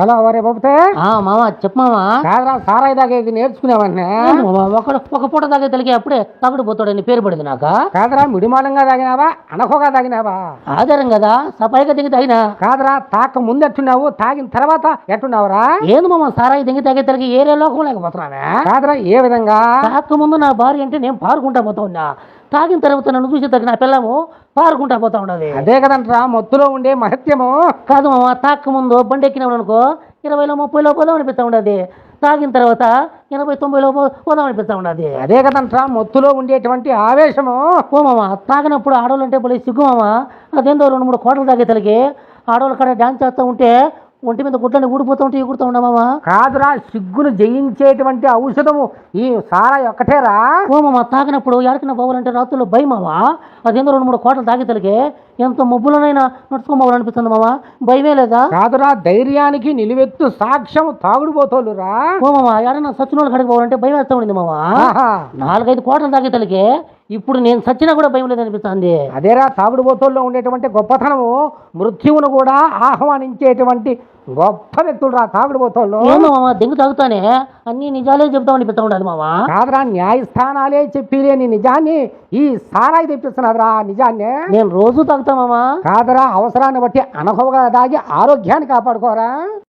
Hello వరే బాబుతే? ఆ మామ చెప్పు మామ కాదురా సారాయి తాగేది నేర్చుకునేవాడిని. ఒక ఒక పూట తాగే తెలికి అప్పుడే తగుడు పోతాడని పేరు పడింది నాక? కాదురా మిడిమానంగా తాగినావా అనకోగా తాగినావా ఆధారం కదా సపాయిగా దిగి తాగినా? కాదురా తాక ముందు ఎట్టున్నావు తాగిన తర్వాత ఎట్టున్నావురా? ఏంది మామ సారాయి దిగి తాగే తెలికి ఏరే లోకం లేకపోతున్నానే కాదురా ఏ విధంగా? తాక ముందు నా భార్య అంటే నేను పారుకుంటా పోతా ఉన్నా. తాగిన తర్వాత నన్ను చూసి తగ్గ నా పిల్లము పారుకుంటా పోతా ఉండదు అదే కదంట్రా మొత్తులో ఉండే మహత్యము. కాదు మామ తాక ముందు బండి ఎక్కినాడు అనుకో ఇరవైలో ముప్పైలో పోదాం అనిపిస్తా ఉండదు. తాగిన తర్వాత ఎనభై తొంభైలో పోదాం అనిపిస్తా ఉండదు. అదే కదంట్రా మొత్తులో ఉండేటువంటి ఆవేశము. ఓ మామ తాగినప్పుడు ఆడవాళ్ళు అంటే పోలే సిగ్గు మామ. అదేందో రెండు మూడు కోటలు తాగే తలకి ఆడవాళ్ళ కాడ డాన్స్ చేస్తూ ఉంటే ఒంటి మీద గుడ్లని ఊడిపోతూ ఉంటే ఎగురుతూ ఉండా మామ. కాదురా సిగ్గును జయించేటువంటి ఔషధము. ఈ సారాయి ఒక్కటేరా? ఓ మామ తాగినప్పుడు ఎడకిన పోవాలంటే రాత్రుల్లో భయం మామ. అదేందో రెండు మూడు కోటలు తాగే తలకి ఎంత మబ్బులనైనా నడుచుకోవాలనిపిస్తుంది మామ? భయమే లేదా? కాదురా ధైర్యానికి నిలువెత్తు సాక్ష్యం తాగుడు పోతోలురా ఓ మామ ఎడన్నా సచ్చినోళ్ళు కడిగి పోవాలంటే భయం వేస్తా ఉండింది మామ. నాలుగైదు కోటలు తాగే తలకి ఇప్పుడు నేను సచ్చినా కూడా భయం లేదనిపిస్తుంది. అదేరా తాగుడు బోతుల్లో ఉండేటువంటి గొప్పతనము మృత్యువును కూడా ఆహ్వానించేటువంటి గొప్ప వ్యక్తులు రా తాగుడు బోతుల్లో ఏందో మామ దెంగు తాగుతానే. అన్ని నిజాలే చెప్తా అనిపిస్తా ఉండదు మామ. కాదురా న్యాయస్థానాలే చెప్పిలేని నిజాన్ని. ఈ సారాయి తెప్పిస్తున్నదిరా నిజాన్ని. నేను రోజు తాగుతా మామ. కాదురా అవసరాన్ని బట్టి అనహోగా దాగి ఆరోగ్యాన్ని కాపాడుకోరా.